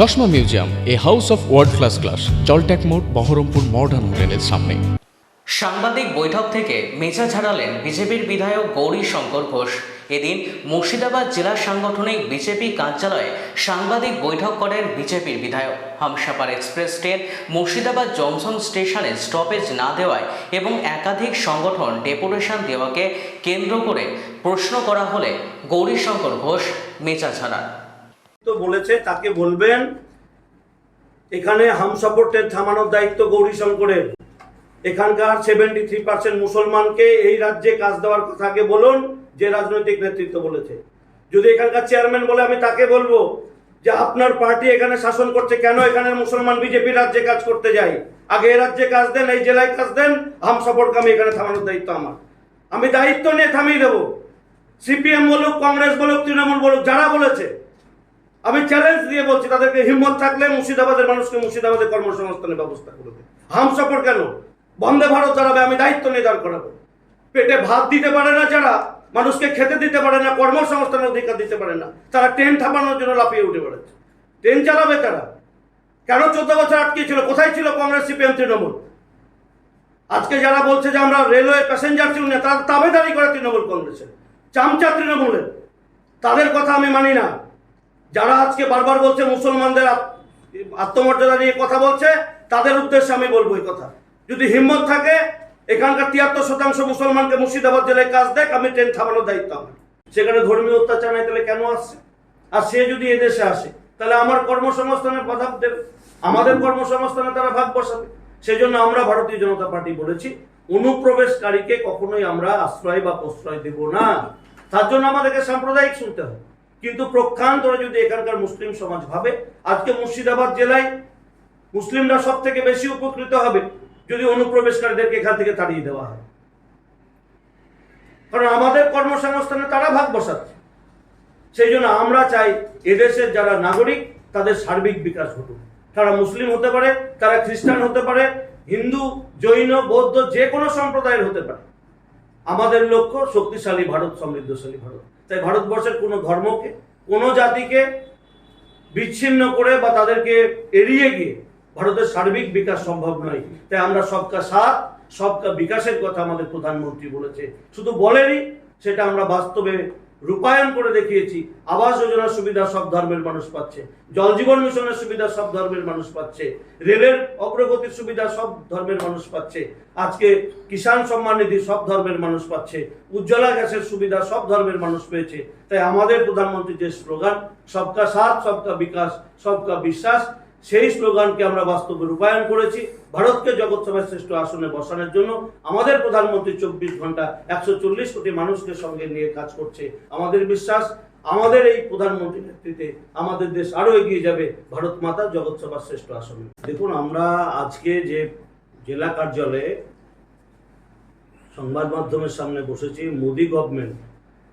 চশমা museum, a house of world class class জলট্যাক মোড়, Baharampur modern হোটেলের সামনে। সাংবাদিক বৈঠক থেকে মেচা ছাড়ালেন বিজেপির বিধায়ক গৌরী শঙ্কর ঘোষ। এদিন মুর্শিদাবাদ জেলা সাংগঠনিক বিজেপি কার্যালয়ে সাংবাদিক বৈঠক করেন বিজেপির বিধায়ক। Humsafar express train Murshidabad junction স্টেশনে স্টপেজ না দেওয়ায় এবং একাধিক সংগঠন ডেপুটেশন দেওয়াকে কেন্দ্র করে প্রশ্ন করা হলে গৌরীশঙ্কর ঘোষ মেচা ছাড়ান। তো বলেছে, তাকে বলবেন, এখানে হাম সাপোর্টের থামানোর দায়িত্ব গৌরী শঙ্করের। এখানকার সেভেন্টি থ্রি পার্সেন্ট মুসলমানকে এই রাজ্যে কাজ দেওয়ার কথা আগে বলুন, যে রাজনৈতিক নেতৃত্ব বলেছে। যদি এখানকার চেয়ারম্যান বলে, আমি তাকে বলব যে আপনার পার্টি এখানে শাসন করছে কেন? এখানে মুসলমান বিজেপি রাজ্যে কাজ করতে যায়। আগে এ রাজ্যে কাজ দেন, এই জেলায় কাজ দেন, হাম সাপোর্টকে আমি এখানে থামানোর দায়িত্ব আমার। আমি দায়িত্ব নিয়ে থামিয়ে দেবো। সিপিএম বলুক, কংগ্রেস বলুক, তৃণমূল বলুক, যারা বলেছে আমি চ্যালেঞ্জ দিয়ে বলছি, তাদেরকে হিম্মত থাকলে মুর্শিদাবাদের মানুষকে মুর্শিদাবাদে কর্মসংস্থানের ব্যবস্থা করে দেবে। হাম সাপোর্ট কেন? বন্দে ভারত দাঁড়াবে আমি দায়িত্ব নিয়ে দাঁড় করাবো। পেটে ভাত দিতে পারে না যারা, মানুষকে খেতে দিতে পারে না, কর্মসংস্থানের অধিকার দিতে পারে না, তারা ট্রেন থামানোর জন্য লাফিয়ে উঠে পড়েছে ট্রেন চালাবে তারা কেন চোদ্দ বছর আটকে ছিল কোথায় ছিল কংগ্রেস সিপিএম তৃণমূল? আজকে যারা বলছে যে আমরা রেলওয়ে প্যাসেঞ্জার ছিল না, তারা তাবেদারি করে তৃণমূল কংগ্রেসের, চামচা তৃণমূলের। তাদের কথা আমি মানি না। যারা আজকে বারবার বলছে মুসলমানদের আত্মমর্যাদা নিয়ে কথা বলছে, তাদের উদ্দেশ্যে আমি বলব এই কথা। যদি হিম্মত থাকে, এখানকার তিয়াত্তর শতাংশ মুসলমানকে মুর্শিদাবাদ জেলায় কাজ দেখ, আমি ট্রেন থামানোর দায়িত্ব আমার। সেখানে ধর্মীয় অত্যাচার নাই, তাহলে কেন আসছে? আর সে যদি এদেশে আসে, তাহলে আমার কর্মসংস্থানের বাধা দেবে আমাদের কর্মসংস্থানে তারা ভাগ বসাবে। সেই জন্য আমরা ভারতীয় জনতা পার্টি বলেছি, অনুপ্রবেশকারীকে কখনোই আমরা আশ্রয় বা প্রশ্রয় দেব না। তার জন্য আমাদেরকে সাম্প্রদায়িক শুনতে হবে। কিন্তু প্রক্ষান্তরে যদি এখানকার মুসলিম সমাজ ভাবে, আজকে মুর্শিদাবাদ জেলায় মুসলিমরা সব থেকে বেশি উপকৃত হবে যদি অনুপ্রবেশকারীদেরকে এখান থেকে তাড়িয়ে দেওয়া হয়। কারণ আমাদের কর্মসংস্থানে তারা ভাগ বসাচ্ছে। সেই জন্য আমরা চাই এদেশের যারা নাগরিক, তাদের সার্বিক বিকাশ ঘটুক। তারা মুসলিম হতে পারে, তারা খ্রিস্টান হতে পারে, হিন্দু, জৈন, বৌদ্ধ যে কোনো সম্প্রদায়ের হতে পারে। আমাদের লক্ষ্য শক্তিশালী ভারত, সমৃদ্ধশালী ভারত। তাই ভারতবর্ষের কোনো ধর্মকে, কোনো জাতিকে বিচ্ছিন্ন করে বা তাদেরকে এড়িয়ে গিয়ে ভারতের সার্বিক বিকাশ সম্ভব নয়। তাই আমরা সবকা সাথ, সবকা বিকাশের কথা আমাদের প্রধানমন্ত্রী বলেছে। শুধু বলেনি, সেটা আমরা বাস্তবে রূপায়ণ করে দেখিয়েছি। আবাস যোজনার সুবিধা সব ধর্মের মানুষ পাচ্ছে। জল জীবন মিশনের সুবিধা সব ধর্মের মানুষ পাচ্ছে। রেলের অগ্রগতির সুবিধা সব ধর্মের মানুষ পাচ্ছে। আজকে কিষাণ সম্মান নিধি সব ধর্মের মানুষ পাচ্ছে। উজ্জ্বলা গ্যাসের সুবিধা সব ধর্মের মানুষ পেয়েছে। তাই আমাদের প্রধানমন্ত্রীর যে স্লোগান, সবকা সাথ, সবকা বিকাশ, সবকা বিশ্বাস সেই স্লোগানকে আমরা বাস্তবে রূপায়ণ করেছি। ভারতকে জগৎসভায় শ্রেষ্ঠ আসনে বসানোর জন্য আমাদের প্রধানমন্ত্রী চব্বিশ ঘণ্টা একশো চল্লিশ কোটি মানুষকে সঙ্গে নিয়ে কাজ করছে আমাদের বিশ্বাস। আমাদের এই প্রধানমন্ত্রীর নেতৃত্বে আমাদের দেশ আরও এগিয়ে যাবে ভারত মাতা জগৎসভার শ্রেষ্ঠ আসনে। দেখুন, আমরা আজকে যে জেলা কার্যালয়ে সংবাদ মাধ্যমের সামনে বসেছি, মোদি গভর্নমেন্ট।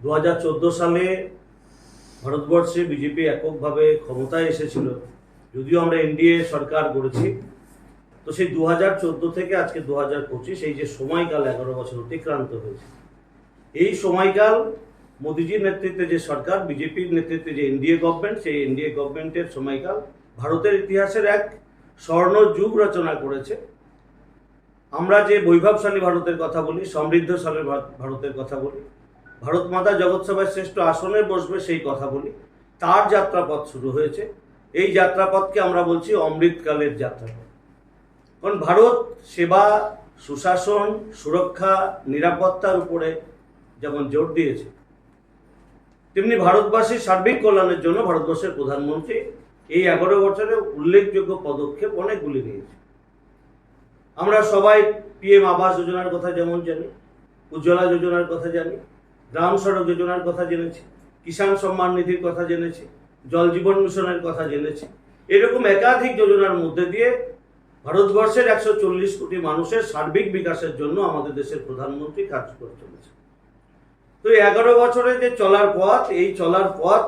দু হাজার চোদ্দ সালে ভারতবর্ষে বিজেপি এককভাবে ক্ষমতায় এসেছিল। যদিও আমরা এনডিএ সরকার গড়েছি, তো সেই দু হাজার চোদ্দ থেকে আজকে দু হাজার পঁচিশ এই যে সময়কাল এগারো বছর অতিক্রান্ত হয়েছে। এই সময়কাল মোদিজির নেতৃত্বে যে সরকার, বিজেপির নেতৃত্বে যে এনডিএ গভর্নমেন্ট সেই এনডিএ গভর্নমেন্টের সময়কাল ভারতের ইতিহাসের এক স্বর্ণ যুগ রচনা করেছে। আমরা যে বৈভবশালী ভারতের কথা বলি, সমৃদ্ধশালী ভারত- ভারতের কথা বলি, ভারত মাতা জগৎসভায় শ্রেষ্ঠ আসনে বসবে সেই কথা বলি, তার যাত্রাপথ শুরু হয়েছে। এই যাত্রাপথকে আমরা বলছি অমৃতকালের যাত্রাপথ। কারণ ভারত সেবা, সুশাসন, সুরক্ষা, নিরাপত্তার উপরে যেমন জোর দিয়েছে, তেমনি ভারতবাসীর সার্বিক কল্যাণের জন্য ভারতবর্ষের প্রধানমন্ত্রী এই এগারো বছরে উল্লেখযোগ্য পদক্ষেপ অনেকগুলি নিয়েছে আমরা সবাই পিএম আবাস যোজনার কথা যেমন জানি, উজ্জ্বলা যোজনার কথা জানি, গ্রাম সড়ক যোজনার কথা জেনেছি, কিষাণ সম্মান নিধির কথা জেনেছি জল জীবন মিশনের কথা জেনেছি। এরকম একাধিক যোজনার মধ্যে দিয়ে ভারতবর্ষের একশো চল্লিশ কোটি মানুষের সার্বিক বিকাশের জন্য আমাদের দেশের প্রধানমন্ত্রী কাজ করে চলেছে তো এগারো বছরে যে চলার পথ, এই চলার পথ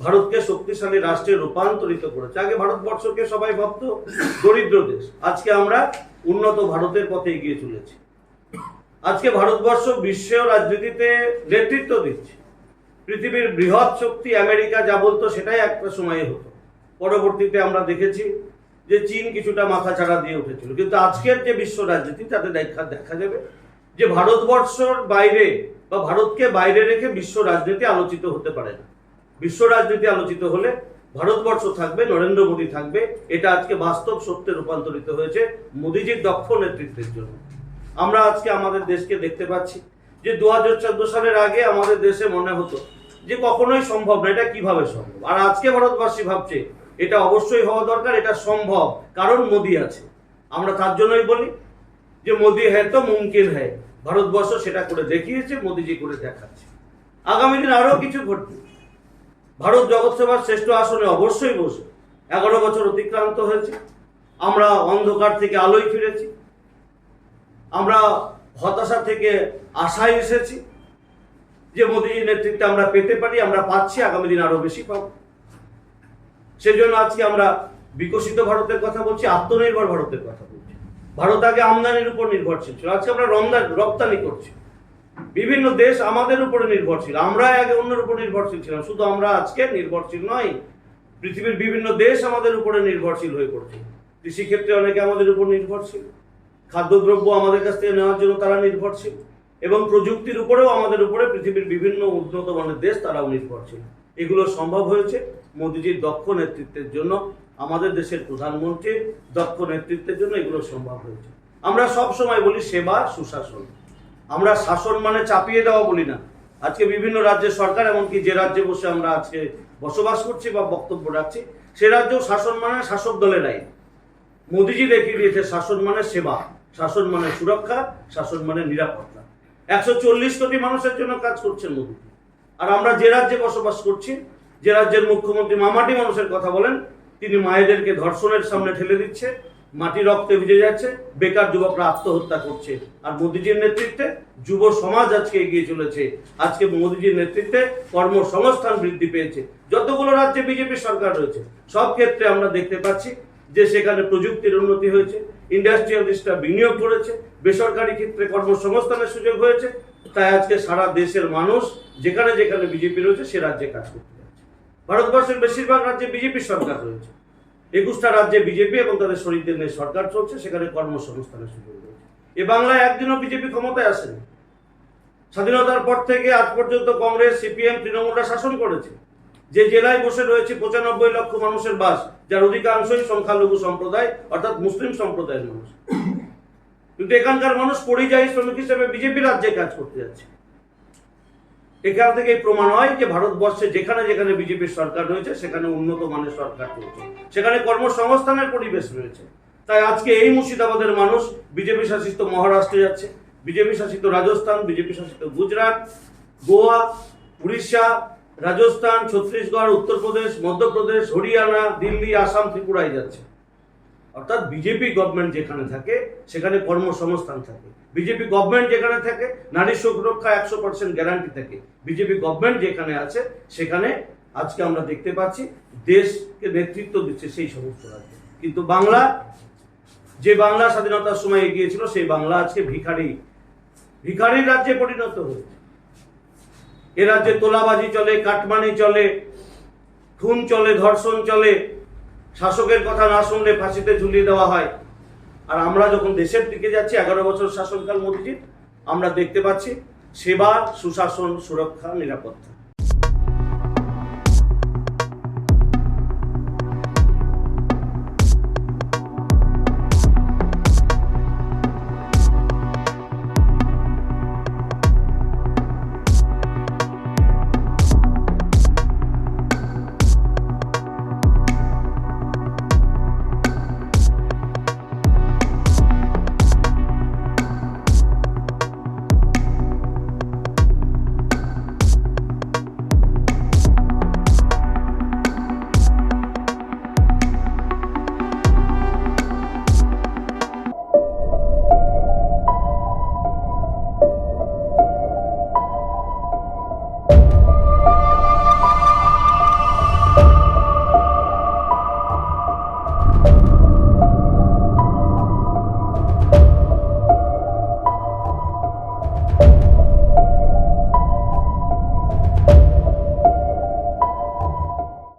ভারতকে শক্তিশালী রাষ্ট্রে রূপান্তরিত করেছে। আগে ভারতবর্ষকে সবাই ভাবত দরিদ্র দেশ। আজকে আমরা উন্নত ভারতের পথে এগিয়ে চলেছি। আজকে ভারতবর্ষ বিশ্ব রাজনীতিতে নেতৃত্ব দিচ্ছে। পৃথিবীর বৃহৎ শক্তি আমেরিকা যা বলতো সেটাই একটা সময়ে হতো। পরবর্তীতে আমরা দেখেছি যে চীন কিছুটা মাথা ছাড়া দিয়ে উঠেছিল। কিন্তু আজকের যে বিশ্ব রাজনীতি, তাতে দেখা দেখা যাবে যে ভারতবর্ষর বাইরে বা ভারতকে বাইরে রেখে বিশ্ব রাজনীতি আলোচিত হতে পারে না। বিশ্ব রাজনীতি আলোচিত হলে ভারতবর্ষ থাকবে, নরেন্দ্র মোদী থাকবে। এটা আজকে বাস্তব সত্যে রূপান্তরিত হয়েছে মোদীজির দক্ষ নেতৃত্বের জন্য। আমরা আজকে আমাদের দেশকে দেখতে পাচ্ছি যে দু হাজার চোদ্দ সালের আগে আমাদের দেশে মনে হতো যে কখনোই সম্ভব না, এটা কীভাবে সম্ভব? আর আজকে ভারতবাসী ভাবছে, এটা অবশ্যই হওয়া দরকার, এটা সম্ভব, কারণ মোদী আছে। আমরা তার জন্যই বলি যে, মোদী হ্যাঁ তো মুমকিন হ্যাঁ ভারতবর্ষ সেটা করে দেখিয়েছে, মোদীজি করে দেখাচ্ছে। আগামী দিন আরও কিছু ঘটবে। ভারত জগৎ সেবার শ্রেষ্ঠ আসনে অবশ্যই বসে এগারো বছর অতিক্রান্ত হয়েছে। আমরা অন্ধকার থেকে আলোয় ফিরেছি। আমরা হতাশা থেকে আশায় এসেছি। যে মোদীজির নেতৃত্বে আমরা পেতে পারি, আমরা পাচ্ছি, আগামী দিন আরও বেশি পাবো। সেজন্য আজকে আমরা বিকশিত ভারতের কথা বলছি, আত্মনির্ভর ভারতের কথা বলছি। ভারত আগে আমদানির উপর নির্ভরশীল ছিল। আজকে আমরা রমদান রপ্তানি করছি। বিভিন্ন দেশ আমাদের উপরে নির্ভরশীল। আমরা আগে অন্যের উপর নির্ভরশীল ছিলাম। শুধু আমরা আজকে নির্ভরশীল নয়, পৃথিবীর বিভিন্ন দেশ আমাদের উপরে নির্ভরশীল হয়ে পড়ছে। কৃষিক্ষেত্রে অনেকে আমাদের উপর নির্ভরশীল। খাদ্যদ্রব্য আমাদের কাছ থেকে নেওয়ার জন্য তারা নির্ভরশীল। এবং প্রযুক্তির উপরেও আমাদের উপরে পৃথিবীর বিভিন্ন উন্নত মানের দেশ তারাও নির্ভরশীল এগুলো সম্ভব হয়েছে মোদিজির দক্ষ নেতৃত্বের জন্য, আমাদের দেশের প্রধানমন্ত্রীর দক্ষ নেতৃত্বের জন্য এগুলো সম্ভব হয়েছে। আমরা সব সময় বলি সেবা, সুশাসন। আমরা শাসন মানে চাপিয়ে দেওয়া বলি না। আজকে বিভিন্ন রাজ্যের সরকার, এমনকি যে রাজ্যে বসে আমরা আজকে বসবাস করছি বা বক্তব্য রাখছি, সে রাজ্যেও শাসন মানে শাসক দলের আইন। মোদিজি দেখিয়ে দিয়েছে শাসন মানে সেবা, শাসন মানে সুরক্ষা, শাসন মানে নিরাপত্তা। একশো চল্লিশ কোটি মানুষের জন্য কাজ করছেন মোদিজি আর আমরা যে রাজ্যে বসবাস করছি, যে রাজ্যের মুখ্যমন্ত্রী মামাটি মানুষের কথা বলেন, তিনি মায়েদেরকে ধর্ষণের সামনে ঠেলে দিচ্ছে, মাটি রক্তে ভিজে যাচ্ছে, বেকার যুবকরা আত্মহত্যা করছে। আর মোদিজির নেতৃত্বে যুব সমাজ আজকে এগিয়ে চলেছে। আজকে মোদিজির নেতৃত্বে কর্মসংস্থান বৃদ্ধি পেয়েছে। যতগুলো রাজ্যে বিজেপি সরকার রয়েছে, সব ক্ষেত্রে আমরা দেখতে পাচ্ছি যে সেখানে প্রযুক্তির উন্নতি হয়েছে ইন্ডাস্ট্রিয়ালিস্টরা বিনিয়োগ করেছে, বেসরকারি ক্ষেত্রে কর্মসংস্থানের সুযোগ হয়েছে, তাই আজকে সারা দেশের মানুষ যেখানে যেখানে বিজেপি রয়েছে সে রাজ্যে কাজ করতে যাচ্ছে। ভারতবর্ষের বেশিরভাগ রাজ্যে বিজেপি সরকার রয়েছে। একুশটা রাজ্যে বিজেপি এবং তাদের শরীরদের নিয়ে সরকার চলছে, সেখানে কর্মসংস্থানের সুযোগ রয়েছে। এ বাংলায় একদিনও বিজেপি ক্ষমতায় আসেনি। স্বাধীনতার পর থেকে আজ পর্যন্ত কংগ্রেস, সিপিএম, তৃণমূলরা শাসন করেছে। যে জেলায় বসে রয়েছে পঁচানব্বই লক্ষ মানুষের বাস, যার অধিকাংশই সংখ্যালঘু সম্প্রদায়, অর্থাৎ মুসলিম সম্প্রদায়ের মানুষ। কিন্তু এখানকার মানুষ পরিযায়ী শ্রমিক হিসেবে বিজেপি রাজ্যে কাজ করতে যাচ্ছে। এখান থেকে প্রমাণ হয় যে ভারতবর্ষে যেখানে যেখানে বিজেপির সরকার রয়েছে, সেখানে উন্নত মানের সরকার চলছে। সেখানে কর্মসংস্থানের পরিবেশ রয়েছে। তাই আজকে এই মুর্শিদাবাদের মানুষ বিজেপি শাসিত মহারাষ্ট্রে যাচ্ছে। বিজেপি শাসিত রাজস্থান, বিজেপি শাসিত গুজরাট, গোয়া, উড়িষ্যা রাজস্থান, ছত্তিশগড়, উত্তরপ্রদেশ, মধ্যপ্রদেশ, হরিয়ানা, দিল্লি, আসাম, ত্রিপুরায় যাচ্ছে। অর্থাৎ বিজেপি গভর্নমেন্ট যেখানে থাকে, সেখানে কর্মসংস্থান থাকে। বিজেপি গভর্নমেন্ট যেখানে থাকে, নারী সুরক্ষা একশো পার্সেন্ট গ্যারান্টি থাকে। বিজেপি গভর্নমেন্ট যেখানে আছে, সেখানে আজকে আমরা দেখতে পাচ্ছি, দেশকে নেতৃত্ব দিচ্ছে সেই সমস্ত রাজ্য। কিন্তু বাংলা, যে বাংলা স্বাধীনতার সময় এগিয়েছিল সেই বাংলা আজকে ভিখারি, ভিখারির রাজ্যে পরিণত হয়েছে। এ রাজ্যে তোলাবাজি চলে, কাটমানি চলে, খুন চলে, ধর্ষণ চলে। শাসকের কথা না শুনলে ফাঁসিতে ঝুলিয়ে দেওয়া হয়। আর আমরা যখন দেশের দিকে যাচ্ছি, এগারো বছর শাসনকাল মোদীজির আমরা দেখতে পাচ্ছি সেবা, সুশাসন, সুরক্ষা, নিরাপত্তা।